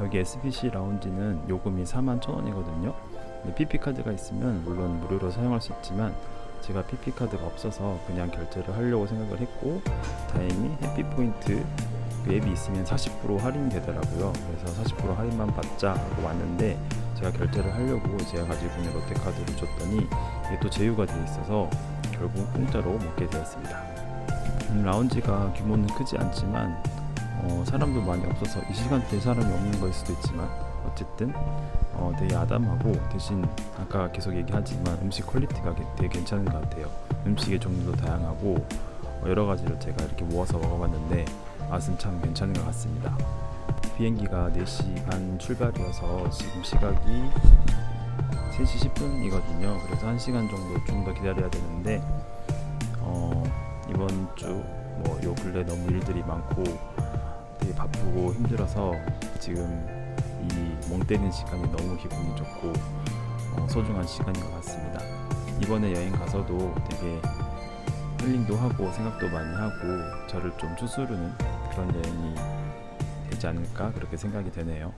여기 SBC 라운지는 요금이 41,000원이거든요. 근데 PP 카드가 있으면 물론 무료로 사용할 수 있지만 제가 PP 카드가 없어서 그냥 결제를 하려고 생각을 했고 다행히 해피 포인트 그 앱이 있으면 40% 할인이 되더라고요. 그래서 40% 할인만 받자 하고 왔는데 제가 결제를 하려고 제가 가지고 있는 롯데 카드를 줬더니 이게 또 제휴가 돼 있어서 결국 공짜로 먹게 되었습니다. 음, 라운지가 규모는 크지 않지만 어, 사람도 많이 없어서 이 시간대에 사람이 없는 거일 수도 있지만 어쨌든 어, 되게 아담하고 대신 아까 계속 얘기하지만 음식 퀄리티가 게- 되게 괜찮은 것 같아요. 음식의 종류도 다양하고 어, 여러 가지를 제가 이렇게 모아서 먹어봤는데 맛은 참 괜찮은 것 같습니다. 비행기가 4시 반 출발이어서 지금 시각이 3시 10분이거든요. 그래서 1시간 정도 좀 더 기다려야 되는데 어, 이번 주 뭐 요 근래 너무 일들이 많고 되게 바쁘고 힘들어서 지금 이 멍 때리는 시간이 너무 기분이 좋고 어, 소중한 시간인 것 같습니다. 이번에 여행 가서도 되게 힐링도 하고 생각도 많이 하고 저를 좀 추스르는 그런 여행이 되지 않을까 그렇게 생각이 되네요.